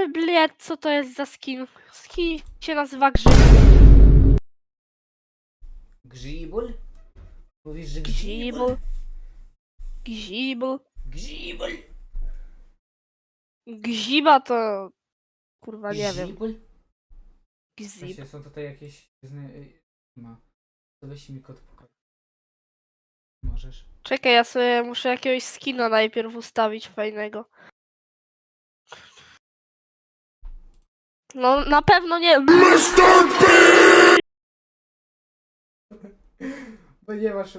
Ale bled, co to jest za skin? Skin się nazywa grzyb. Grzibul? Mówisz, że Gzibl. Gzibl. Grzibul? Gziba to... Kurwa, nie wiem. Grzibul? Gzib. Właśnie są tutaj jakieś... zna- y, Ma. To weź mi kod pokaż. Możesz. Czekaj, ja sobie muszę jakiegoś skina najpierw ustawić fajnego. No, na pewno nie... Bo nie masz...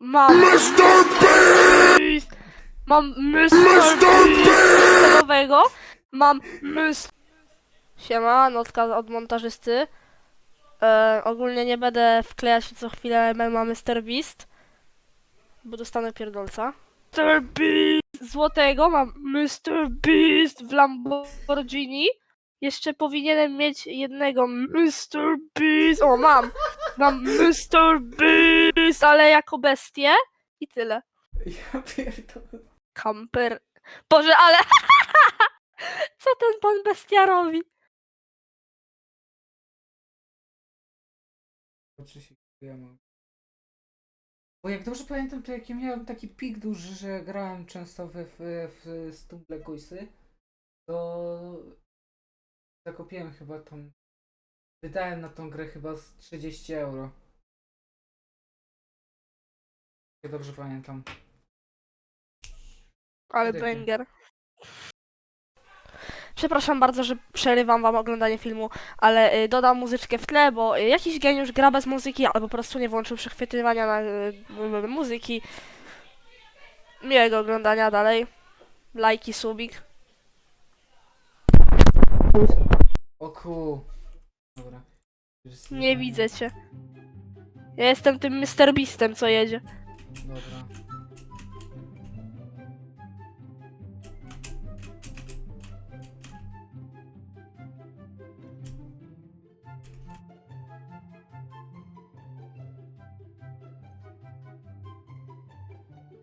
Mam... Beast. Mam Mr. Beast nowego. Mam Mr. Siema, notka od montażysty. E, ogólnie nie będę wklejać co chwilę mema Mr. Beast. Bo dostanę pierdolca. Mr. Beast złotego mam Mr. Beast w Lamborghini. Jeszcze powinienem mieć jednego Mr. Beast. O, mam! Mam Mr. Beast, ale jako bestię. I tyle. Ja pierdolę. Kamper. Boże, ale. Co ten pan bestia robi? Się, ja mam. Bo jak dobrze pamiętam, to jak ja miałem taki pik duży, że grałem często w, w, w Stumble Guysy, to zakupiłem chyba tą... Wydałem na tą grę chyba z 30 euro. Jak dobrze pamiętam. Ale banger. Przepraszam bardzo, że przerywam wam oglądanie filmu, ale y, dodam muzyczkę w tle, bo y, jakiś geniusz gra bez muzyki, albo po prostu nie włączył przechwytywania na y, muzyki. Miłego oglądania dalej. Lajki, subik. O ku... Dobra. Nie widzę cię. Ja jestem tym Mr. Beastem, co jedzie. Dobra.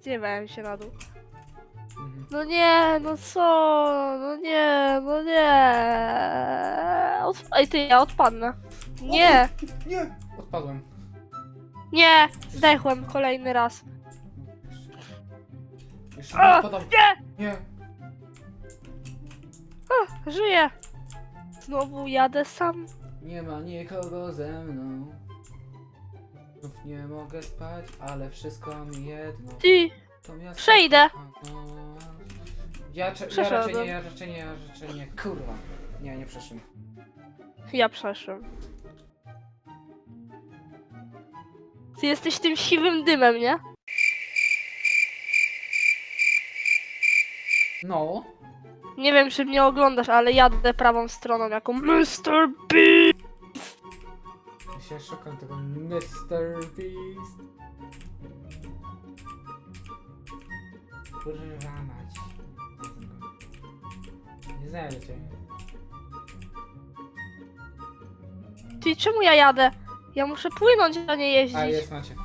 Zjewałem się na dół. Mhm. No nie, no co? No nie, no nie. Od... Ej ty, ja odpadnę. Nie, Nie! Odpadłem. nie, zdechłem kolejny raz. Jeszcze A, nie odpadam. Nie, Nie! żyję. Znowu jadę sam. Nie ma nikogo ze mną. Znów nie mogę spać, ale wszystko mi jedno. Ty, To miasto Przejdę. Ja, cze- ja raczej nie, ja raczej nie, ja raczej nie. Kurwa. Nie, nie przeszłem. ja przeszłem. Ty jesteś tym siwym dymem, nie? No. Nie wiem, czy mnie oglądasz, ale jadę prawą stroną jako Mr. Beast. Się szukam tego Mr. Beast. Kurwa mać. Nie znajdę cię. Ty, czemu ja jadę? Ja muszę płynąć, a nie jeździć. A, jest macie.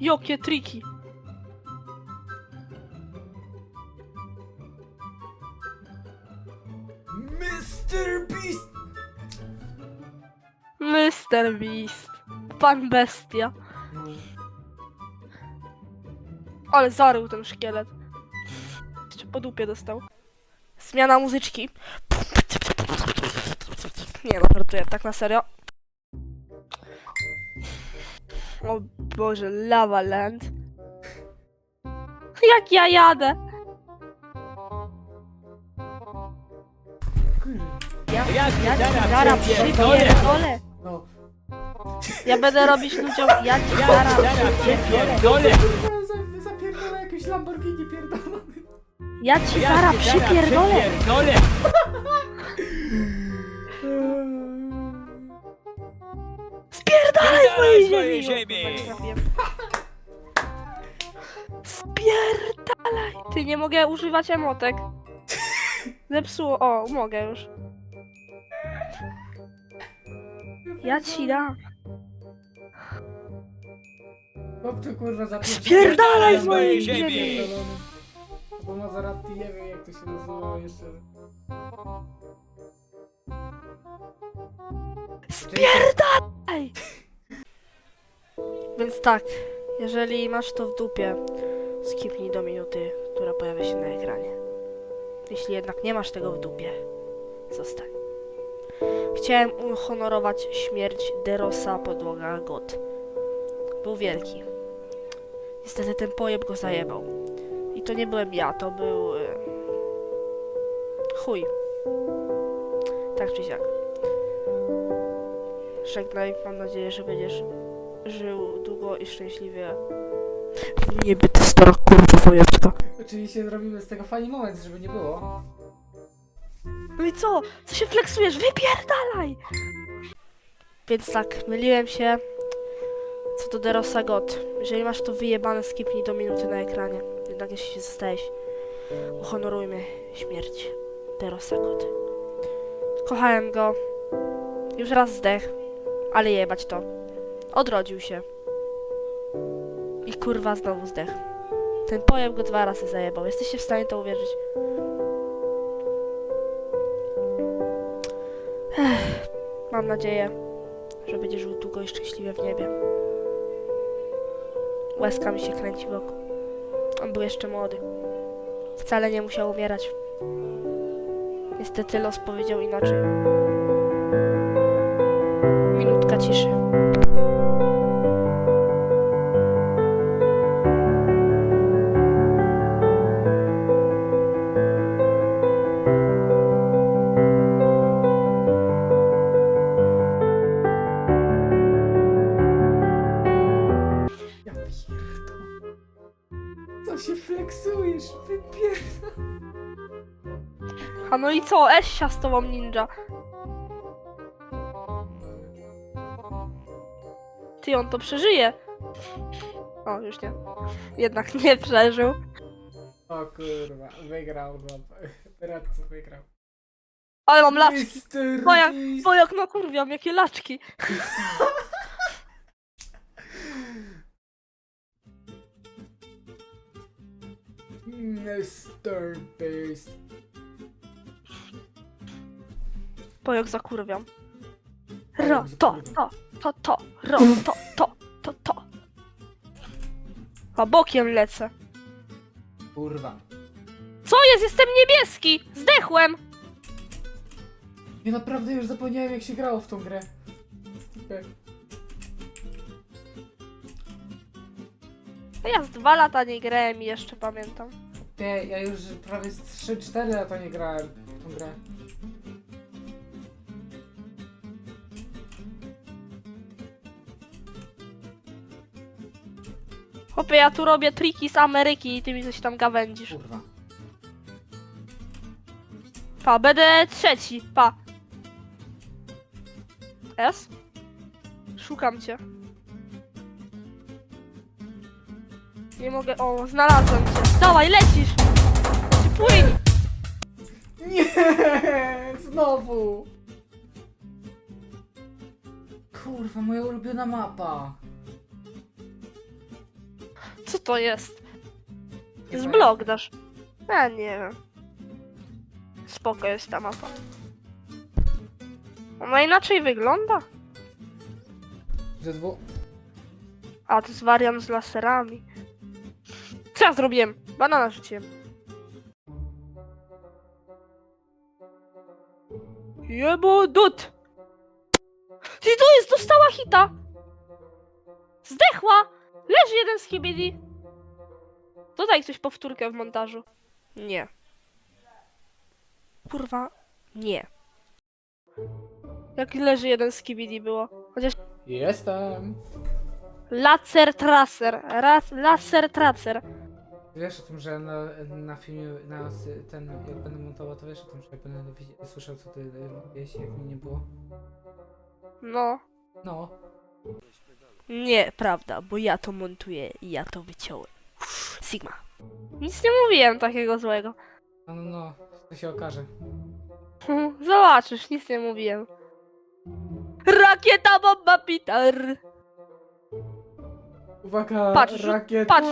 Jakie triki. Mr. Beast! Mr. Beast. Pan bestia. Ale zarył ten szkielet. Jeszcze po dupie dostał. Zmiana muzyczki. Nie no, żartuję, tak na serio. O Boże, Lava Land. Jak ja jadę? Ja, ja, ja zaraz przypierdolę. No. Ja będę robić ludziom, ja ci zaraz przypierdolę. Za- Zapierdolę jakieś Lamborghini pierdolone. Ja ci zaraz przypierdolę. dole. Spierdalaj z mojej ziemi! ziemi! nie trafiłem. Spierdalaj! Ty, nie mogę używać emotek. Zepsuło. O, mogę już. Ja ci dam. Chłopcze kurwa. Spierdalaj z mojej ziemi! Bo Maserati nie wiem jak to się nazywa jeszcze. Spierdalaj! Więc tak, jeżeli masz to w dupie, skipnij do minuty, która pojawia się na ekranie. Jeśli jednak nie masz tego w dupie, zostań. Chciałem uhonorować śmierć Derosa podłoga God. Był wielki. Niestety ten pojeb go zajebał. I to nie byłem ja, to był... e, Chuj. Tak czy siak. Żegnaj, mam nadzieję, że będziesz żył długo i szczęśliwie. Nie by to stara kurwa wojewska. Oczywiście zrobimy z tego fajny moment, żeby nie było. No i co? Co się flexujesz? Wypierdalaj! Więc tak, myliłem się co do Derosa God. Jeżeli masz to wyjebane, skipnij do minuty na ekranie. Jednak jeśli się zostałeś, uhonorujmy śmierć Derosa God. Kochałem go. Już raz zdech, ale jebać to. Odrodził się. I kurwa znowu zdech. Ten pojeb go dwa razy zajebał. Jesteście w stanie to uwierzyć? Mam nadzieję, że będziesz żył długo i szczęśliwie w niebie. Łezka mi się kręci wokół. On był jeszcze młody. Wcale nie musiał umierać. Niestety los powiedział inaczej. Minutka ciszy. Co się flexujesz? Wypierdol. A no i co? Esia z tobą ninja. Ty, on to przeżyje. O, już nie. Jednak nie przeżył. O kurwa, wygrał. no. Teraz co wygrał. Ale mam laczki. Mr. Moja- Beast. Bo jak no kurwiam, jakie laczki. Mr. Beast. Pojok zakurwiam. Pojok Ro, to, to, to, to, ro, to, to, to, to. A bokiem lecę. Kurwa. Co jest? Jestem niebieski! Zdechłem! Ja naprawdę już zapomniałem jak się grało w tą grę. Okej. A Ja z dwa lata nie grałem i jeszcze pamiętam. Ty, ja już prawie z 3-4 lata nie grałem w tą grę. Chłopie, ja tu robię triki z Ameryki i ty mi coś tam gawędzisz. Kurwa. Pa, będę trzeci, pa. S? Szukam cię. Nie mogę, o, znalazłem cię. Dawaj, lecisz! Czy płyń! Nie! Znowu! Kurwa, moja ulubiona mapa. Co to jest? Nie Z blok dasz. Ja nie wiem. Spoko jest ta mapa. Ona inaczej wygląda. Ze dwu... A, to jest wariant z laserami. Ja zrobiłem? Banana rzuciłem. Jebo dut! Ty to jest, dostała hita! Zdechła! Leży jeden z hibidi. Dodaj ktoś powtórkę w montażu. Nie. Kurwa, nie. Jak leży jeden z kibidi było. Chociaż Jestem! Laser Tracer. Raz, laser Tracer. Wiesz o tym, że na, na filmie, na ten, jak będę montował, to wiesz o tym, że będę widzi- słyszał, co ty y, mówiłeś, jak mi nie było? No. No. Nie, prawda, bo ja to montuję i ja to wyciąłem. Sigma. Nic nie mówiłem takiego złego. No, no, no, to się okaże. Zobaczysz, nic nie mówiłem. Rak Rakieta, bomba, Peter! Uwaga, Patrz, rzu- rakieta! patrz.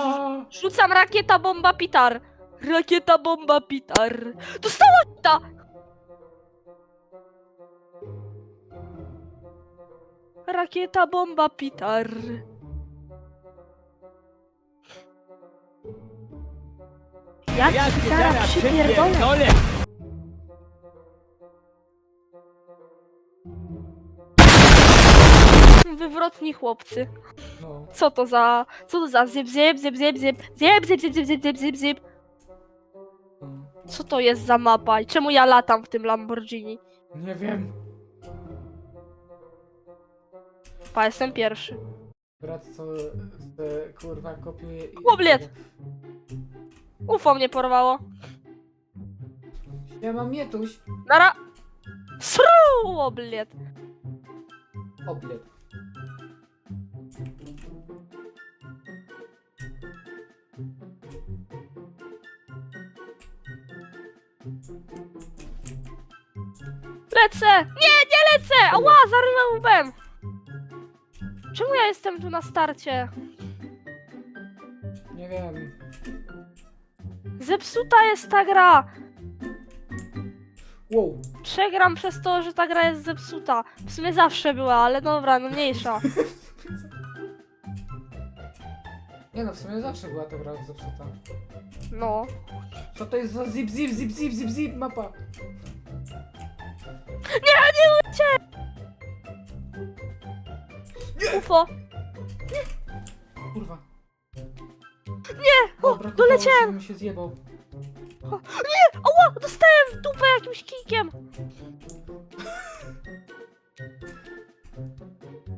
Rzucam rakieta, bomba, Peter! Rakieta, bomba, Peter! Dostała ta! Rakieta, bomba, Peter! Ja ci zaraz przypierdolę! Wywrotni chłopcy. No, Co to za... Co to za zip, zip, zip, zip, zip, zip, zip, zip, zip, zip, zip, zip, zip. no. Co to jest za mapa i czemu ja latam w tym Lamborghini? Nie wiem. Pa, jestem pierwszy. Brat co z, kurwa kopiuje i... UFO mnie porwało. Ja mam mietuś. Nara... Sru, oblet. Oblet. Lecę! Nie, nie lecę! Ała, zarywam łbem! Czemu ja jestem tu na starcie? Nie wiem. Zepsuta jest ta gra! Wow. Przegram przez to, że ta gra jest zepsuta. W sumie zawsze była, ale dobra, no mniejsza. Nie no, w sumie zawsze była ta gra zepsuta. No. Co to jest za zip, zip, zip, zip, zip, zip mapa? UFO. Kurwa. Nie! O, Dobra, doleciałem! żebym się zjebał. Ała, dostałem w dupę jakimś kijkiem!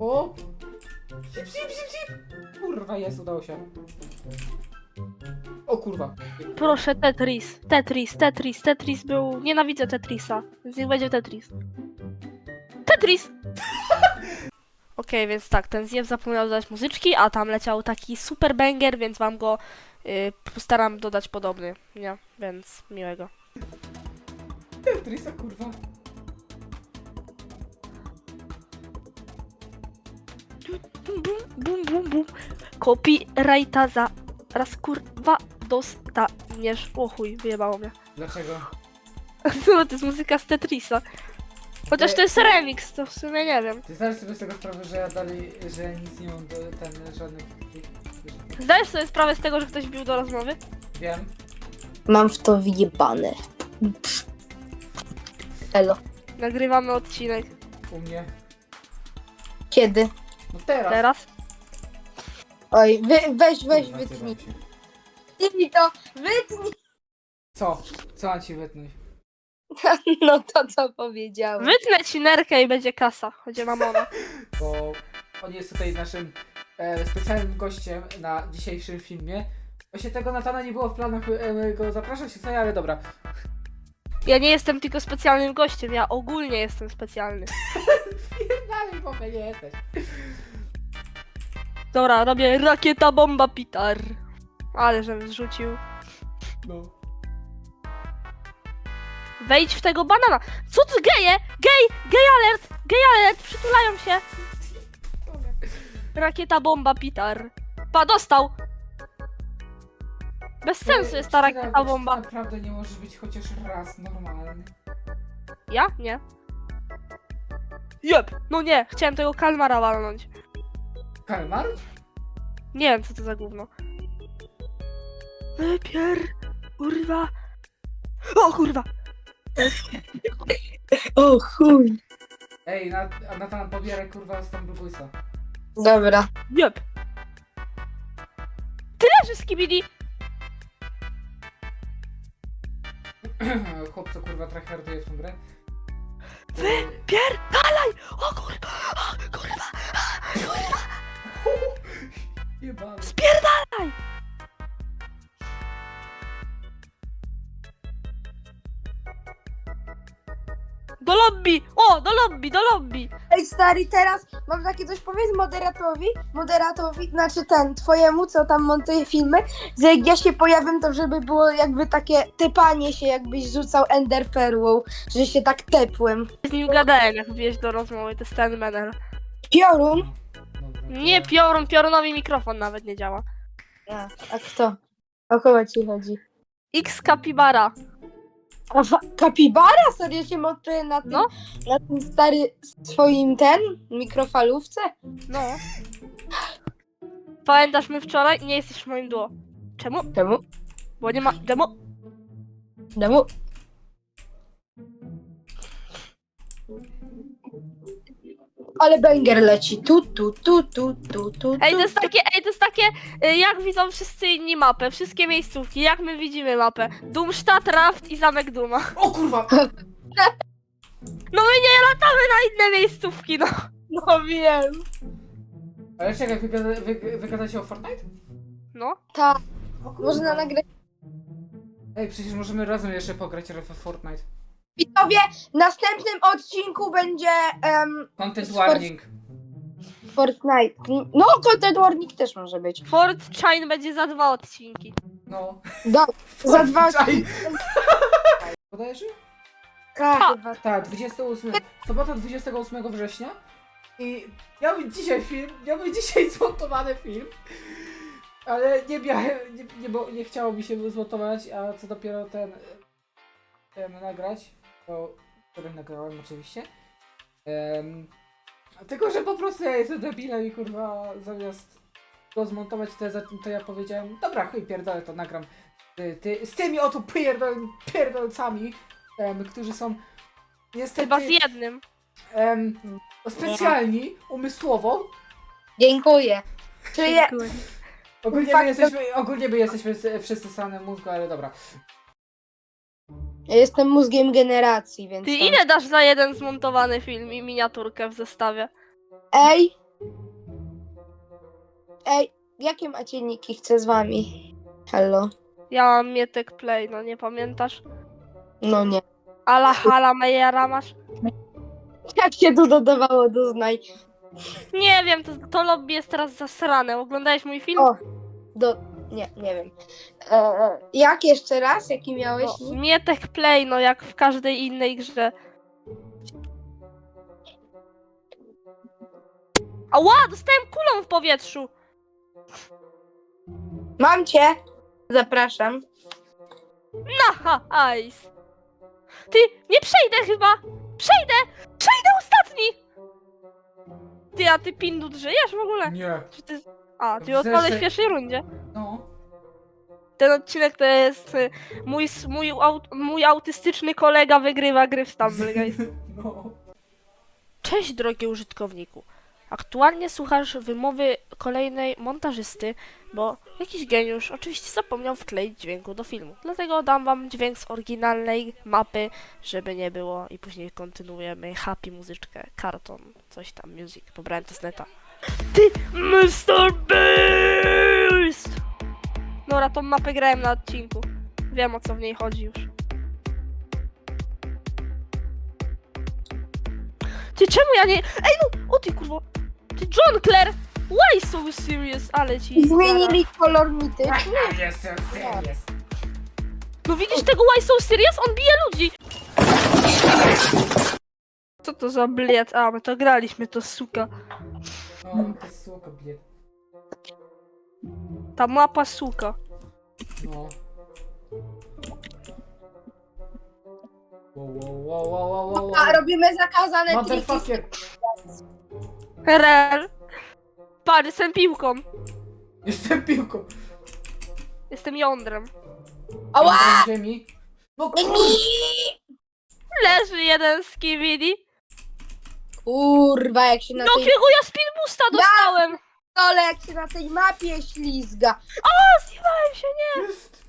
O! Zip, zip, zip, zip! Kurwa, jest, udało się. Kurwa. Proszę, Tetris, Tetris, Tetris, Tetris był... Nienawidzę Tetrisa, więc niech będzie Tetris. Tetris! Okej, więc tak, ten zjew zapomniał dodać muzyczki, a tam leciał taki super banger, więc wam go y, postaram dodać podobny, nie? Więc miłego. Tetrisa, kurwa. Bum, bum, bum, bum. Copyrighta za raz kurwa dostaniesz. O chuj, wyjebało mnie. Dlaczego? No, to jest muzyka z Tetrisa. Chociaż to jest remix, to w sumie nie wiem. Ty zdajesz sobie z tego sprawę, że ja dalej, że nic nie mam do ten, żadnych... Zdajesz sobie sprawę z tego, że ktoś bił do rozmowy? Wiem. Mam w to wjebane. Elo. Nagrywamy odcinek. U mnie. Kiedy? No teraz. Teraz? Oj, wy, weź, weź, Kurwa, wytnij. się. Wytnij to, wytnij. Co? Co mam ci wytnąć? No to co powiedziałem. Wytnę ci nerkę i będzie kasa. Chodzi mamona. Bo on jest tutaj naszym e, specjalnym gościem na dzisiejszym filmie. Właśnie tego Natana nie było w planach e, go zapraszać, co ale dobra. Ja nie jestem tylko specjalnym gościem, ja ogólnie jestem specjalny. Dalej, bo nie jesteś. Dobra, robię rakieta bomba pitar. Ale żebym zrzucił. No. Wejdź w tego banana. Co ty geje? Gej! Gej alert! Gej alert! Przytulają się. Rakieta bomba pitar. Pa, dostał! Bez sensu jest ta rakieta bomba. Naprawdę nie możesz być chociaż raz normalny. Ja? Nie. Jep! No nie, chciałem tego kalmara walnąć. Kalmar? Nie wiem, co to za gówno. Wypier... Kurwa... O kurwa! O chuj. Ej, Nat a Natan pobieraj kurwa z tam Bluebusa. Dobra. Jep! Ty leżysz, Skibidi! Chłop co kurwa tryharduje w tą grę. Pierdalaj! O kurwa! O kurwa! Jebany. Spierdalaj! Do lobby! O, do lobby, do lobby! Ej stary, teraz mam takie coś powiedzieć moderatorowi, moderatorowi, znaczy ten, twojemu, co tam montuje filmy, że jak ja się pojawiam, to żeby było jakby takie typanie się, jakbyś rzucał ender perłą, że się tak tepłem. Z nim gadałem, jak wieś do rozmowy, to jest ten menel. Piorun? Nie piorun, piorunowi mikrofon nawet nie działa. A, a kto? O kogo ci chodzi? X Capybara. A fa- kapibara? Serio się moczy na tym, No. na tym stary swoim ten mikrofalówce? No. Pamiętasz my wczoraj? Nie jesteś w moim duo. Czemu? Czemu? Bo nie ma demo. Czemu? Ale banger leci. Tu, tu, tu, tu, tu, tu. Ej, to jest takie, ej, to jest takie, y, jak widzą wszyscy inni mapę, wszystkie miejscówki, jak my widzimy mapę. Dumstadt, Raft i Zamek Duma. O kurwa! No my nie latamy na inne miejscówki, no. No wiem. Ale czekaj, wygada, wy, wygadacie o Fortnite? No. Tak, O kurwa. można nagrać. Ej, przecież możemy razem jeszcze pograć w Fortnite. Widzowie, w następnym odcinku będzie um, Content Sport- warning. Fortnite. No, content warning też może być. Fort będzie za dwa odcinki. No. Do, za dwa Czaj. Podajesz? tak, Ha. chyba. Tak, 28. Sobota 28 września. I miał być dzisiaj film, miał być dzisiaj zmontowany film. Ale nie miałem, nie, nie, bo nie chciało mi się zmontować, a co dopiero ten, ten nagrać, to który nagrałem oczywiście. Um, tylko, że po prostu ja jestem debilem i kurwa zamiast go zmontować, to to ja powiedziałem, dobra chuj pierdolę to nagram ty, ty, z tymi oto pierdol, pierdolcami, em, którzy są niestety Chyba z jednym. em, specjalni umysłowo. Dziękuję. Czyli Ogólnie my jesteśmy, ogólnie my jesteśmy wszyscy same mózgu, ale dobra. Ja jestem mózgiem generacji, więc. Ty tam- ile dasz za jeden zmontowany film i miniaturkę w zestawie? Ej! Ej, jakie macie niki? Chcę z wami. Hello. Ja mam Mietek Play, no nie pamiętasz? No nie. Ala hala Mejera masz? Jak się tu dodawało do znaj? Nie wiem, to, to lobby jest teraz zasrane. Oglądałeś mój film? O, Do. Nie, nie wiem. E, jak jeszcze raz? Jaki miałeś No? Mietek Play, no jak w każdej innej grze. Ała, dostałem kulą w powietrzu. Mam cię! Zapraszam. Aha, ice. Ty, nie przejdę chyba. Przejdę, przejdę ostatni. Ty, a ty Pindut żyjesz w ogóle? Nie. Czy ty... A, ty Widzę, odpadłeś że- w pierwszej rundzie. No. Ten odcinek to jest y, mój, s- mój, aut, mój autystyczny kolega wygrywa gry w Stumble Guys. No. Cześć drogi użytkowniku. Aktualnie słuchasz wymowy kolejnej montażysty, bo jakiś geniusz oczywiście zapomniał wkleić dźwięku do filmu. Dlatego dam wam dźwięk z oryginalnej mapy, żeby nie było i później kontynuujemy happy muzyczkę, karton, coś tam, music. Pobrałem to z neta. Ty, Mr. Beast! Dobra, tą mapę grałem na odcinku. Wiem o co w niej chodzi już. Ty czemu ja nie. Ej no! O ty kurwo! Ty John Clare! Why so serious? Ale ci. Zmienili kolor mityczny. Jestem serious. No widzisz tego Why so serious? On bije ludzi! Co to za bliet? A, my to graliśmy, to suka. Jest słoko bied. Ta mapa suka. No. Wow, wow, wow, wow, wow, wow, wow. A robimy zakazane triki. Motherfucker. Pary, jestem piłką. Jestem piłką. Jestem jądrem. Ała! Na ziemi. No. Leży jeden z Kividi. Kurwa, jak się na tej Jakiego ja speed boosta dostałem! dole, jak się na tej mapie ślizga. O, zjebałem się, nie! Jest.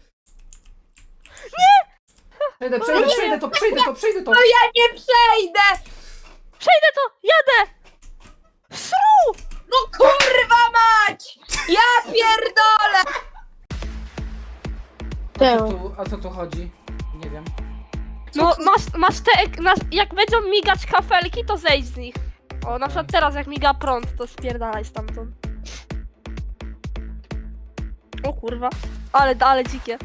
Przejdę, przejdę, przejdę to, przejdę to, przejdę to. Ja nie przejdę! Przejdę to! Jadę! Sru! No kurwa mać! Ja pierdolę! A co tu, a co tu chodzi? Nie wiem. No, masz, masz te, ek- na, jak będą migać kafelki, to zejdź z nich. O, na przykład teraz jak miga prąd, to spierdalaj stamtąd. O kurwa. Ale, ale dzikie.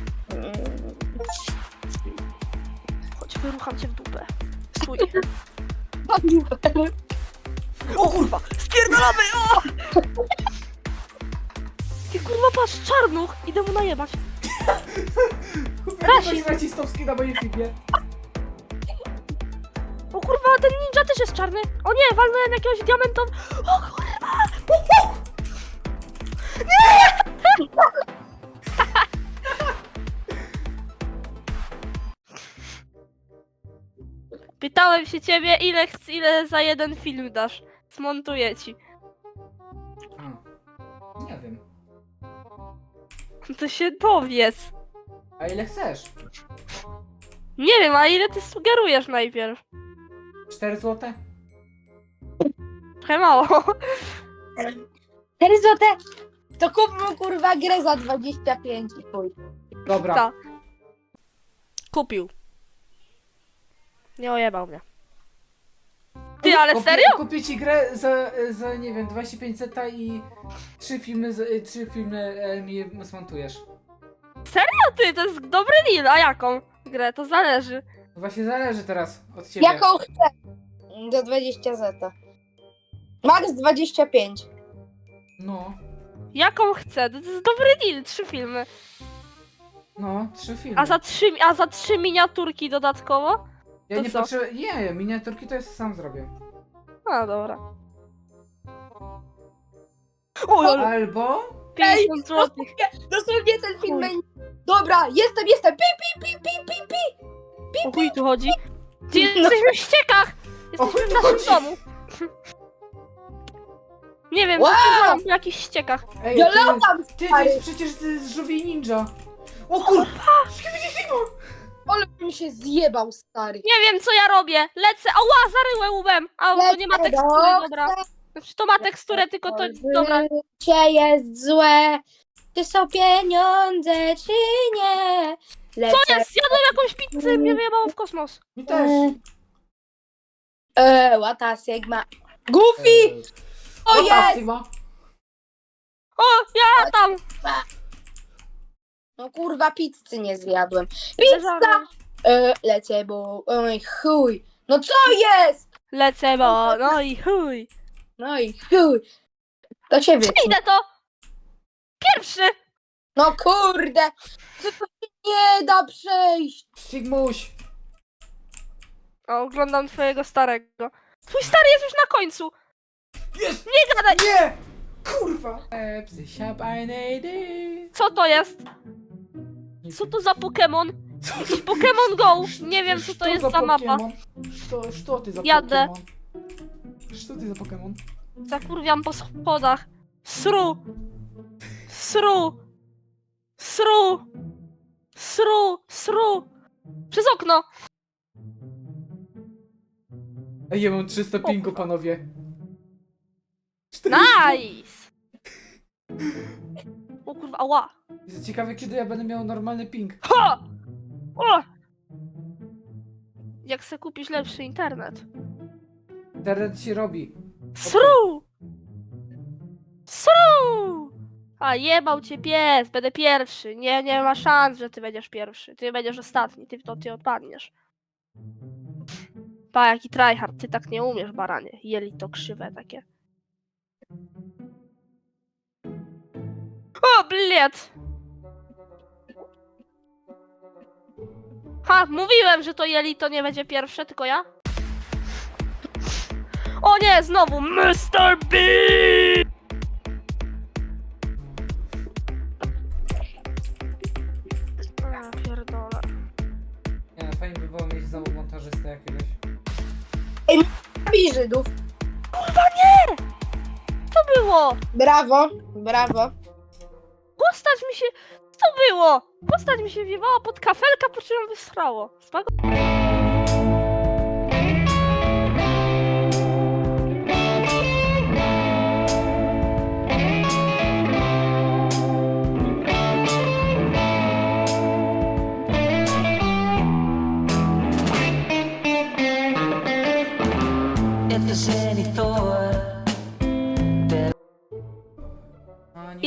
Chodź, wyrucham cię w dupę. Stój. O kurwa! Spierdolamy! O! Ty kurwa patrz, czarnuch! Idę mu najebać. Rasizm. Rasizm racistowski na moim filmie. Kurwa, ten ninja też jest czarny. O nie, walnąłem jakiegoś diamentowego. O kurwa! Nie! Pytałem się ciebie, ile, chc- ile za jeden film dasz. Zmontuję ci. A. Nie wiem. To się dowiedz. A ile chcesz? Nie wiem, a ile ty sugerujesz najpierw? 4 złote? Trochę mało. 4 złote. To kupmy kurwa grę za 25 i chuj. Dobra. Ta. Kupił. Nie ojebał mnie. Ty, ale Kupię- serio? Kupię ci grę za, za nie wiem, 25 zeta i trzy filmy, z- trzy filmy e, mi zmontujesz. A ty, to jest dobry deal, a jaką grę? To zależy. Właśnie zależy teraz od ciebie. Jaką chcę? Do 20 zeta. Max 25. No, Jaką chcę? To jest dobry deal, trzy filmy. no, trzy filmy. A za trzy, a za trzy miniaturki dodatkowo? ja to nie co? potrzebuję. Nie, miniaturki to jest sam zrobię. A, dobra. O, ale Albo. 50 zł. Dosłownie ten film będzie... Dobra, jestem, jestem. Pi, pi, pi, pi, pi, pi. O chuj tu chodzi. Gdzie jesteśmy w ściekach! Jesteśmy w naszym chodzi. domu. Nie wiem, Wow! wow! w jakichś ściekach. Ej, Ja ty, latam, ty, to jest przecież z, z żółwiej ninja. O kurwa! Ale bym się zjebał, stary. Nie wiem, co ja robię. Lecę. Ała, zaryłem łbem. A, to nie ma Lecę tekstury, do dobra. Znaczy, to ma teksturę, tylko to... Dobra. Życie jest złe. Czy są pieniądze, czy nie? Lecę. To jest, zjadłem jakąś pizzę, mnie wyjebało w kosmos. Mi też. Eee, łata Sigma. Goofy! Eee, O jest! Sigma. O, ja tam. No kurwa, pizzy nie zjadłem. Pizza! Eee, lecę, bo... Oj, chuj. No co jest? Lecę, bo no i chuj. No i chuj. To się wie. Idę to. Pierwszy. No kurde! To to nie da przejść. Sigmuś. O, oglądam twojego starego. Twój stary jest już na końcu. Jest! Nie gadaj. Nie! Kurwa! E, psy, siap, eine Idee. Co to jest? Co to za Pokémon? Jakiś Pokémon Go. Nie wiem, co to jest za mapa. Co, co ty za Jadę. Pokémon? Co ty za Pokémon? Zakurwiam po schodach. Sru. Sru. Sru. Sru. Sru. Przez okno. Ej, ja mam 300 pingu, panowie. Nice. O kurwa, ała. Jest ciekawe, kiedy ja będę miał normalny ping. Ha! O! Jak se kupisz lepszy internet? Internet się robi. Sru! Sru! A jebał cię pies, będę pierwszy. Nie, nie ma szans, że ty będziesz pierwszy. Ty będziesz ostatni, ty to ty odpadniesz. Pa, jaki tryhard, ty tak nie umiesz, baranie. Jeli to krzywe takie. O, bliet! Ha, mówiłem, że to jeli to nie będzie pierwsze, tylko ja. O nie, znowu Mr. B! Żydów. Co było? Brawo, brawo. Postać mi się... Co było? Postać mi się wjewała pod kafelka, po czym ją wysrało. Smago...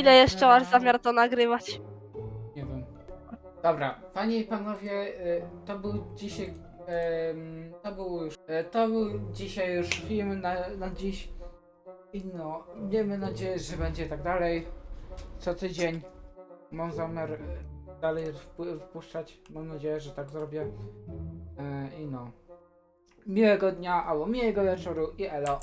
Ile jeszcze masz zamiar to nagrywać? Nie wiem. Dobra, panie i panowie, y, to był dzisiaj. To był już. y, To był dzisiaj już film na, na dziś. I no, miejmy nadzieję, że będzie tak dalej. Co tydzień mam zamiar e, dalej wpu- wpuszczać. Mam nadzieję, że tak zrobię. E, I no. Miłego dnia albo miłego wieczoru i elo.